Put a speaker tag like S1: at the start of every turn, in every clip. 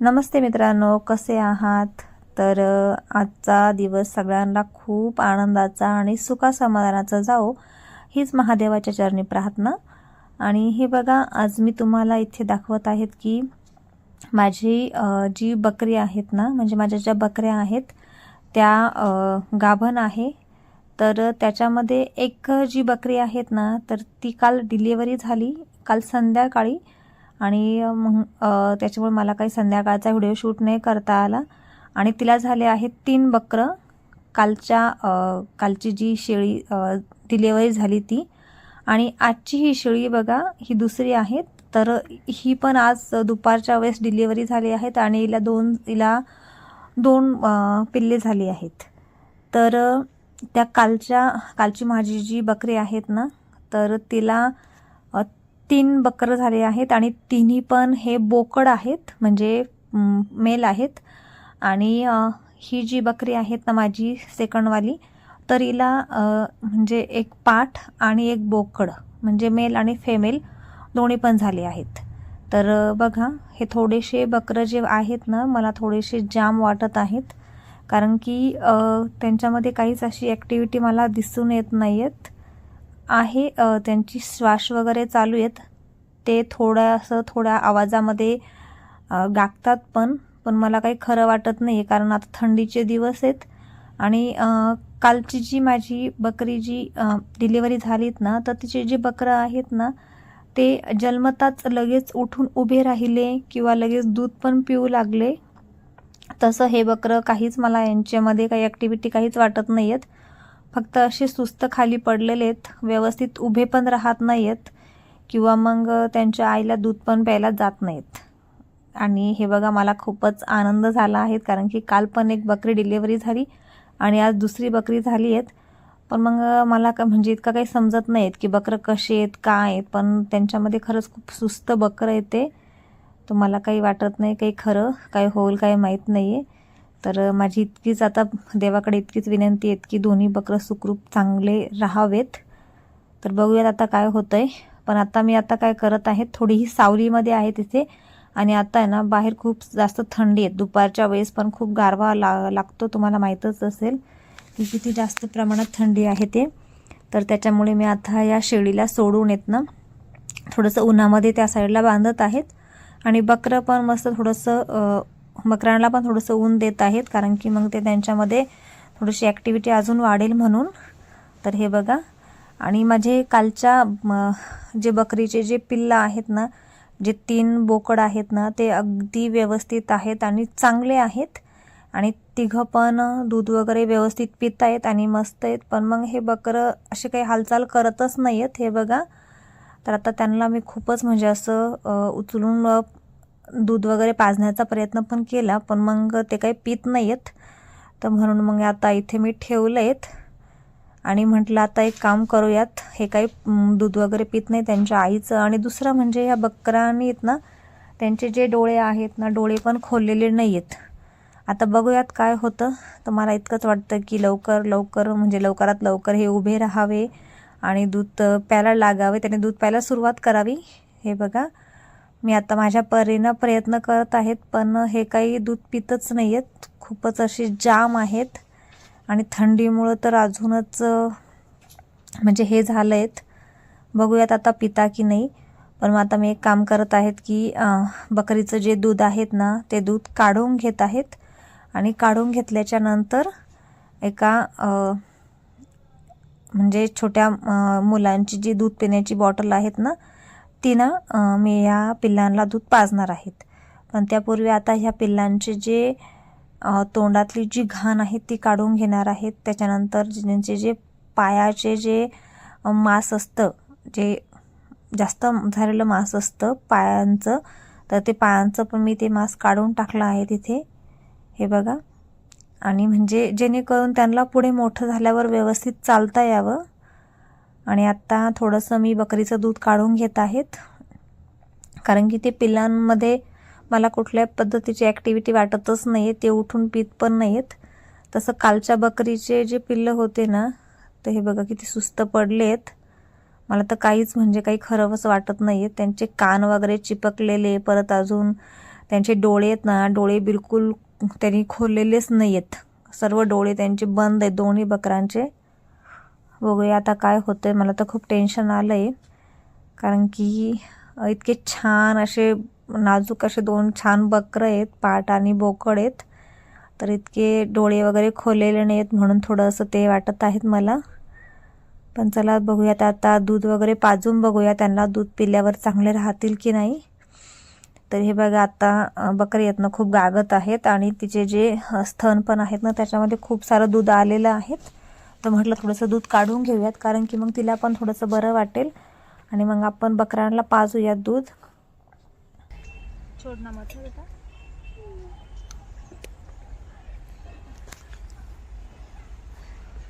S1: नमस्ते मित्रांनो कसे आहात? तर आजचा दिवस सगळ्यांना खूप आनंदाचा आणि सुखासमाधानाचा जाओ हीच महादेवाच्या चरणी प्रार्थना. आणि हे बघा आज मी तुम्हाला इथे दाखवत आहेत की माझी जी बकरी आहेत ना म्हणजे माझ्या ज्या बकऱ्या आहेत त्या गाभण आहे. तर त्याच्यामध्ये एक जी बकरी आहेत ना तर ती काल डिलिव्हरी झाली काल संध्याकाळी. आणि मग त्याच्यामुळे मला काही संध्याकाळचा व्हिडिओ शूट नाही करता आला. आणि तिला झाले आहेत तीन बकरं. कालच्या कालची जी शेळी डिलेवरी झाली ती. आणि आजची ही शेळी बघा ही दुसरी आहेत. तर ही पण आज दुपारच्या वेळेस डिलिव्हरी झाली आहेत आणि हिला दोन हिला दोन पिल्ले झाली आहेत. तर त्या कालच्या कालची माझी जी बकरी आहेत ना तर तिला तीन बकरं झाले आहेत आणि तिन्ही पण हे बोकड आहेत म्हणजे मेल आहेत. आणि ही जी बकरी आहेत ना माझी सेकंडवाली तर हिला म्हणजे एक पाठ आणि एक बोकड म्हणजे मेल आणि फेमेल दोन्ही पण झाले आहेत. तर बघा हे थोडेसे बकरं जे आहेत ना मला थोडेसे जाम वाटत आहेत. कारण की त्यांच्यामध्ये काहीच अशी ॲक्टिव्हिटी मला दिसून येत नाही आहेत आहे त्यांची श्वास वगैरे चालू आहेत. ते थोडंसं थोड्या आवाजामध्ये गागतात पण पण मला काही खरं वाटत नाही आहे कारण आता थंडीचे दिवस आहेत. आणि कालची जी माझी बकरी जी डिलिव्हरी झालीत ना तर तिचे जे बकरं आहेत ना ते जन्मताच लगेच उठून उभे राहिले किंवा लगेच दूध पण पिऊ लागले. तसं हे बकरं काहीच मला यांच्यामध्ये काही ॲक्टिव्हिटी काहीच वाटत नाही आहेत फक्त असे सुस्त खाली पडलेले आहेत व्यवस्थित उभे पण राहत नाही आहेत किंवा मग त्यांच्या आईला दूध पण प्यायला जात नाहीत. आणि हे बघा मला खूपच आनंद झाला आहे कारण की काल पण एक बकरी डिलिव्हरी झाली आणि आज दुसरी बकरी झाली आहेत पण मग मला का म्हणजे इतकं काही समजत नाही आहेत की बकरं कसे आहेत काय आहेत. पण त्यांच्यामध्ये खरंच खूप सुस्त बकरं येते. तर मला काही वाटत नाही काही खरं काय होईल काय माहीत नाही आहे तर माझी इतकीच आता देवाकडे इतकीच विनंती आहेत की दोन्ही बकरं सुखरूप चांगले राहावेत. तर बघूयात आता काय होतं आहे पण आता मी आता काय करत आहे थोडीही सावलीमध्ये आहे तिथे. आणि आता आहे ना बाहेर खूप जास्त थंडी आहे. दुपारच्या वेळेस पण खूप गारवा ला लागतो तुम्हाला माहीतच असेल. की किती जास्त प्रमाणात थंडी आहे ते. तर त्याच्यामुळे मी आता या शेळीला सोडून येत ना थोडंसं उन्हामध्ये त्या साईडला बांधत आहेत. आणि बकरं पण मस्त थोडंसं बकऱ्यांना पण थोडंसं ऊन देत आहेत कारण की मग ते त्यांच्यामध्ये थोडीशी ॲक्टिव्हिटी अजून वाढेल म्हणून. तर हे बघा. आणि माझे कालच्या म, जे बकरीचे जे पिल्लं आहेत ना जे तीन बोकड आहेत ना ते अगदी व्यवस्थित आहेत आणि चांगले आहेत. आणि तिघं पण दूध वगैरे व्यवस्थित पित आहेत आणि मस्त आहेत. पण मग हे बकरं असे काही हालचाल करतच नाही आहेत हे बघा. तर आता त्यांना मी खूपच म्हणजे असं उचलून दूध वगैरे पाजण्याचा प्रयत्न पण केला पण मग ते काही पित नाही आहेत तर म्हणून मग आता इथे मी ठेवलं आहेत आणि म्हटलं आता एक काम करूयात. हे काही दूध वगैरे पित नाही त्यांच्या आईचं. आणि दुसरं म्हणजे ह्या बकरांनी आहेत ना त्यांचे जे डोळे आहेत ना डोळे पण खोललेले नाही आहेत आता बघूयात काय होतं. तर मला इतकंच वाटतं की लवकर लवकर म्हणजे लवकरात लवकर हे उभे राहावे. आणि दूध प्यायला लागावे. त्याने दूध प्यायला सुरुवात करावी. हे बघा. मी आता माझ्या परीनं प्रयत्न करत आहेत पण हे काही दूध पितच नाही आहेत खूपच असे जाम आहेत. आणि थंडीमुळं तर अजूनच म्हणजे हे झालं आहेत बघूयात आता पिता की नाही. पण मग आता मी एक काम करत आहेत की बकरीचं जे दूध आहेत ना ते दूध काढून घेत आहेत. आणि काढून घेतल्याच्या नंतर एका म्हणजे छोट्या मुलांची जी दूध पिण्याची बॉटल आहेत ना तिनं मी या पिल्लांना दूध पाजणार आहेत. पण त्यापूर्वी आता ह्या पिल्लांचे जे तोंडातली जी घाण आहे ती काढून घेणार आहेत. त्याच्यानंतर त्यांचे जे पायाचे जे मास मांस असतं जे जास्त झालेलं मांस असतं पायांचं तर ते पायांचं पण मी ते मांस काढून टाकलं आहे तिथे. हे बघा. आणि म्हणजे जेणेकरून त्यांना पुढे मोठं झाल्यावर व्यवस्थित चालता यावं. आणि आत्ता थोडंसं मी बकरीचं दूध काढून घेत आहेत. कारण की ते पिल्लांमध्ये मला कुठल्या पद्धतीची ॲक्टिव्हिटी वाटतच नाही आहे ते उठून पित पण नाही आहेत तसं कालच्या बकरीचे जे पिल्लं होते ना तर हे बघा किती सुस्त पडले आहेत मला तर काहीच म्हणजे काही खरंच वाटत नाही आहे त्यांचे कान वगैरे चिपकलेले परत अजून त्यांचे डोळे आहेत ना डोळे बिलकुल त्यांनी खोललेलेच नाही आहेत सर्व डोळे त्यांचे बंद आहेत दोन्ही बकरांचे. बघूया आता काय होतं आहे मला तर खूप टेन्शन आलं आहे कारण की इतके छान असे नाजूक असे दोन छान बकरं आहेत पाट आणि बोकड आहेत. तर इतके डोळे वगैरे खोललेले नाही आहेत म्हणून थोडंसं ते वाटत आहेत मला. पण चला बघूयात आता दूध वगैरे पाजून बघूया त्यांना दूध पिल्यावर चांगले राहतील की नाही. तर हे बघा आता बकरी आहेत ना खूप गागत आहेत आणि तिचे जे अ, स्तन पण आहेत ना त्याच्यामध्ये खूप सारं दूध आलेलं आहेत तर म्हटलं थोडंसं दूध काढून घेऊयात कारण की मग तिला पण थोडंसं बरं वाटेल. आणि मग आपण बकऱ्यांना पाजूयात दूध.
S2: छोडना बेटा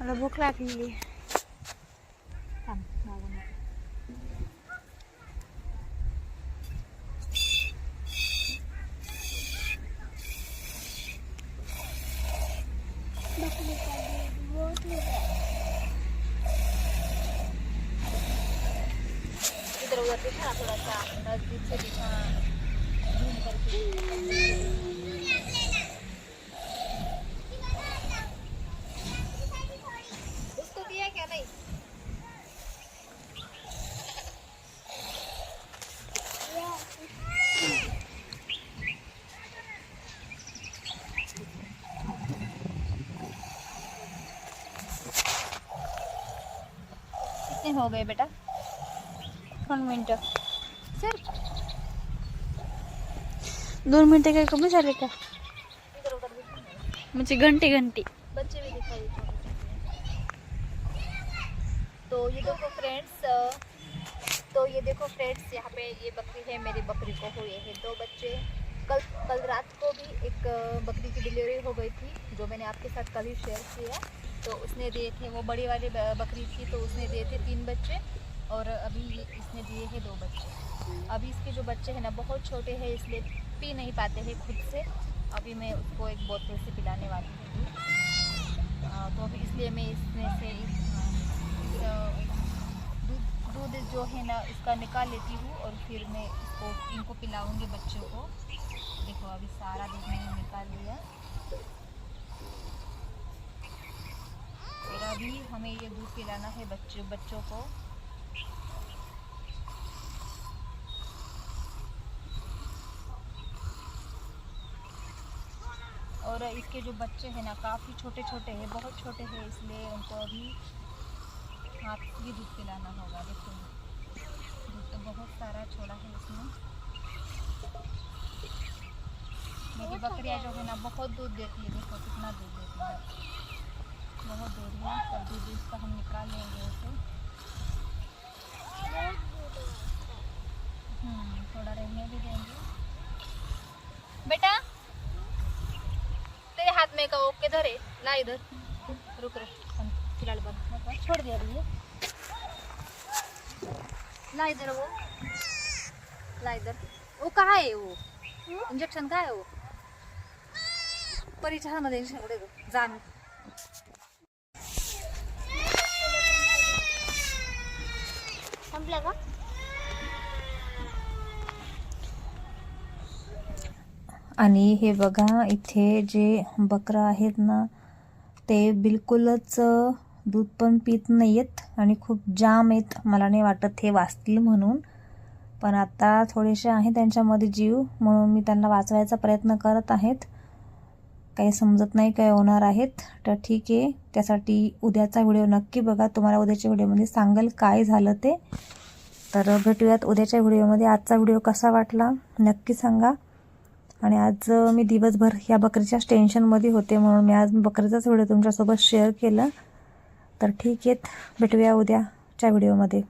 S2: मला भूक लागलेली Thank you. इधर उधर दिखा थोड़ा सा नजदीक से दिखा कितने हो गए बेटा? दोन मिनटं। सर। दोन मिनटं काय कमी झाले का? म्हणजे घंटे घंटे।
S3: बच्चे भी दिखाई तो ये देखो फ्रेंड्स तो ये देखो फ्रेंड्स यहाँ पे ये बकरी है, मेरी बकरी को हुए हैं दो बच्चे। कल कल रात को भी एक बकरी की डिलीवरी हो गई थी, जो मैंने आपके साथ कल ही शेयर किया तो उसने दिए थे, वो बड़ी वाली बकरी थी तो उसने दिए थे तीन बच्चे और अभी इसने दिए हैं दो बच्चे। अभी इसके जो बच्चे हैं ना, बहुत छोटे हैं, इसलिए पी नहीं पाते हैं खुद से। अभी मैं उसको एक बोतल से पिलाने वाली हूँ। तो अभी इसलिए मैं इसमें से दूध दूध जो है ना, इसका निकाल लेती हूँ और फिर मैं इसको, इनको पिलाऊँगी बच्चों को। देखो, अभी सारा दूध मैंने निकाल लिया। फिर अभी हमें ये दूध पिलाना है बच्चों बच्चों को। और इसके जो बच्चे हैं ना, काफ़ी छोटे छोटे हैं, बहुत छोटे हैं, इसलिए उनको अभी हाथ से दूध पिलाना होगा। देखो, दूध तो बहुत सारा छोड़ा है इसमें। मेरी बकरियाँ जो है ना बहुत दूध देती है देखो कितना दूध देती है। बहुत दूध है सब दूध इसका हम निकाल लेंगे उसे। हम्म, थोड़ा रहने भी देंगे। बेटा तेरे हाथ में का किधर है? ला इधर। रुक रुक फ़िलहाल बंद छोड़ दिया अभी। ये ला इधर वो। ला इधर। वो कहाँ है वो? इंजेक्शन कहाँ है वो? परिचयामध्ये? जाण. संपलं का?
S1: आणि हे बघा इथे जे बकरं आहेत ना ते बिलकुलच दूध पण पित नाही आहेत आणि खूप जाम आहेत. मला नाही वाटत हे वाचतील म्हणून. पण आता थोडेसे आहे त्यांच्यामध्ये जीव म्हणून मी त्यांना वाचवायचा प्रयत्न करत आहेत. काही समजत नाही काय होणार आहेत. तर ठीक आहे. त्यासाठी उद्याचा व्हिडिओ नक्की बघा. तुम्हाला उद्याच्या व्हिडिओमध्ये सांगेल काय झालं ते. तर भेटूयात उद्याच्या व्हिडिओमध्ये. आजचा व्हिडिओ कसा वाटला नक्की सांगा. आणि आज मी दिवसभर या बकरीच्याच टेन्शनमध्ये होते म्हणून मी आज बकरीचाच व्हिडिओ तुमच्यासोबत शेअर केला. तर ठीक आहे भेटूया उद्याच्या व्हिडिओमध्ये.